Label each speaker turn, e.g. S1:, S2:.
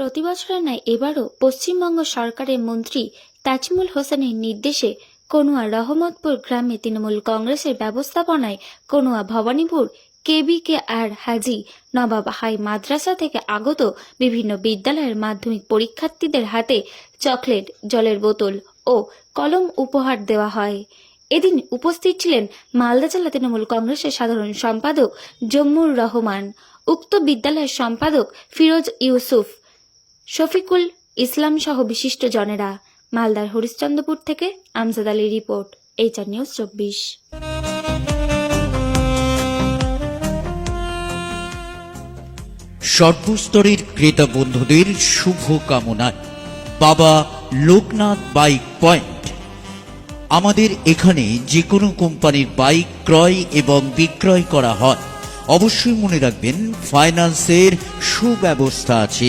S1: প্রতি বছরের ন্যায় এবারও পশ্চিমবঙ্গ সরকারের মন্ত্রী তাজমুল হোসেনের নির্দেশে কনুয়া রহমতপুর গ্রামে তৃণমূল কংগ্রেসের ব্যবস্থাপনায় কনুয়া ভবানীপুর কেবিকে আর হাজি নবাব হাই মাদ্রাসা থেকে আগত বিভিন্ন বিদ্যালয়ের মাধ্যমিক পরীক্ষার্থীদের হাতে চকলেট, জলের বোতল ও কলম উপহার দেওয়া হয়। এদিন উপস্থিত ছিলেন মালদা জেলা তৃণমূল কংগ্রেসের সাধারণ সম্পাদক জম্মুর রহমান, উক্ত বিদ্যালয়ের সম্পাদক ফিরোজ ইউসুফ শফিকুল ইসলাম সহ বিশিষ্ট জনেরা মালদার হরিশ্চন্দ্রপুর থেকে Amjad Ali report, HR news চব্বিশ।
S2: সর্বস্তরের ক্রেতা বন্ধুদের শুভ কামনায় বাবা লোকনাথ বাইক পয়েন্ট। আমাদের এখানে যে কোনো কোম্পানির বাইক ক্রয় এবং বিক্রয় করা হয়। অবশ্যই মনে রাখবেন, ফাইন্যান্সের সুব্যবস্থা আছে।